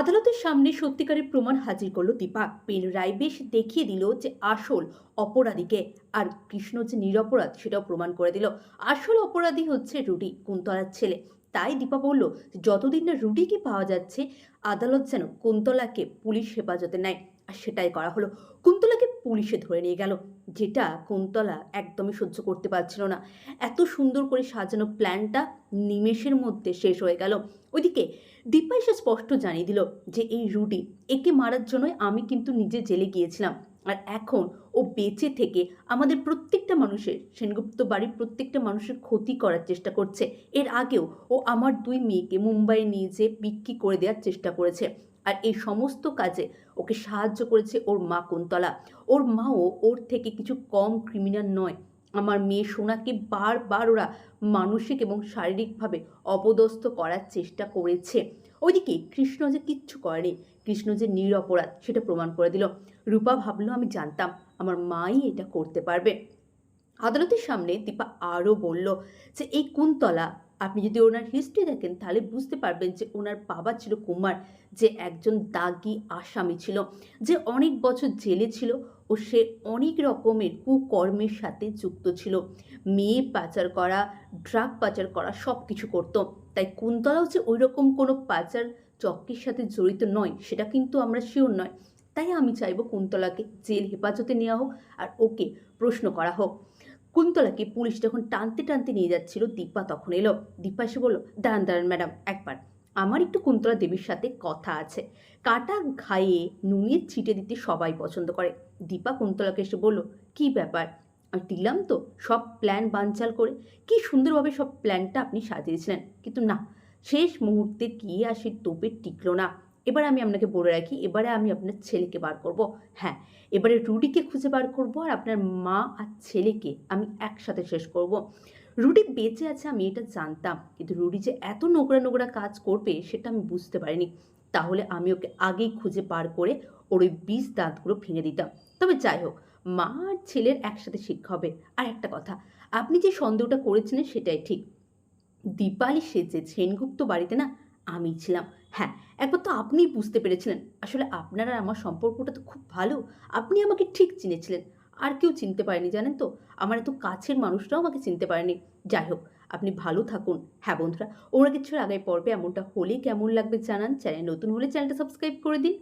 আদালতের সামনে সত্যিকারের প্রমাণ হাজির করল দীপা পেন রায় বেশ দেখিয়ে দিল যে আসল অপরাধীকে আর কৃষ্ণ যে নিরপরাধ সেটাও প্রমাণ করে দিল। আসল অপরাধী হচ্ছে রুডি, কুন্তলার ছেলে। তাই দীপা বলল, যতদিন না রুডিকে পাওয়া যাচ্ছে, আদালত যেন কুন্তলাকে পুলিশ হেফাজতে নেয়। আর সেটাই করা হলো। পুলিশে ধরে নিয়ে গেল। যেটা কুন্তলা একদমই সহ্য করতে পারছিল না। এত সুন্দর করে সাজানো প্ল্যানটা নিমেষের মধ্যে শেষ হয়ে গেল। ওইদিকে দীপা এসে স্পষ্ট জানিয়ে দিল যে, এই রুডি একে মারার জন্যই আমি কিন্তু নিজে জেলে গিয়েছিলাম। আর এখন ও বেঁচে থেকে আমাদের প্রত্যেকটা মানুষের, সেনগুপ্ত বাড়ির প্রত্যেকটা মানুষের ক্ষতি করার চেষ্টা করছে। এর আগেও ও আমার দুই মেয়েকে মুম্বাইয়ে নিয়ে যেয়ে বিক্রি করে দেওয়ার চেষ্টা করেছে। আর এই সমস্ত কাজে ওকে সাহায্য করেছে ওর মা কুন্তলা। ওর মাও ওর থেকে কিছু কম ক্রিমিনাল নয়। আমার মেয়ে সোনাকে বারবার ওরা মানসিক এবং শারীরিকভাবে অপদস্থ করার চেষ্টা করেছে। ওইদিকে কৃষ্ণ যে কিচ্ছু করেনি, কৃষ্ণ যে নিরপরাধ সেটা প্রমাণ করে দিল। রূপা ভাবলো, আমি জানতাম আমার মাই এটা করতে পারবে। আদালতের সামনে দীপা আরও বলল যে, এই কুন্তলা আপনি যদি ওনার হিস্ট্রি দেখেন, তাহলে বুঝতে পারবেন যে ওনার বাবা ছিল কুমার, যে একজন দাগি আসামি ছিল, যে অনেক বছর জেলে ছিল ও সে অনেক রকমের কুকর্মের সাথে যুক্ত ছিল। মেয়ে পাচার করা ড্রাগ পাচার করা সব কিছু করতো। তাই কুন্তলাও যে ওই রকম কোনো পাচার চক্রের সাথে জড়িত নয়, সেটা কিন্তু আমরা শিওর নয়। তাই আমি চাইব কুন্তলাকে জেল হেফাজতে নেওয়া হোক আর ওকে প্রশ্ন করা হোক। কুন্তলাকে পুলিশ যখন টানতে টানতে নিয়ে যাচ্ছিল, দীপা তখন এলো। দীপা এসে বলল, দাঁড়ান দাঁড়ান, ম্যাডাম, একবার। আমার একটু কুন্তলা দেবীর সাথে কথা আছে। কাটা, ঘায়ে নুনের ছিটে দিতে সবাই পছন্দ করে। দীপা কুন্তলাকে এসে বলল, কি ব্যাপার? আর দিলাম তো, সব প্ল্যান বানচাল করে। কি সুন্দরভাবে সব প্ল্যানটা আপনি সাজিয়েছিলেন। কিন্তু না, শেষ মুহূর্তে গিয়ে আসে তোপে টিকলো না। এবারে আমি আপনাকে বলে রাখি, এবারে আমি আপনার ছেলেকে বার করব। হ্যাঁ এবারে রুডিকে খুঁজে বার করব আর আপনার মা আর ছেলেকে আমি একসাথে শেষ করব। রুডি বেঁচে আছে আমি এটা জানতাম, কিন্তু রুডি যে এত নোংরা নোংরা কাজ করবে সেটা আমি বুঝতে পারিনি। তাহলে আমি ওকে আগেই খুঁজে বার করে ওর ওই বিষ দাঁতগুলো ভেঙে দিতাম। তবে যাই হোক, মা আর ছেলের একসাথে শিক্ষা হবে। আর একটা কথা, আপনি যে সন্দেহটা করেছিলেন সেটাই ঠিক। দীপালি সেজে সেনগুপ্ত বাড়িতে না আমি ছিলাম। হ্যাঁ একবার তো আপনিই বুঝতে পেরেছিলেন। আসলে আপনার আর আমার সম্পর্কটা তো খুব ভালো। আপনি আমাকে ঠিক চিনেছিলেন। আর কেউ চিনতে পারেনি, জানেন তো? আমার এত কাছের মানুষরাও আমাকে চিনতে পারেনি। যাই হোক, আপনি ভালো থাকুন। হ্যাঁ বন্ধুরা ওরা কিছুর আগে পর্বে এমনটা হলে কেমন লাগবে জানান। চ্যানেল নতুন হলে চ্যানেলটা সাবস্ক্রাইব করে দিন।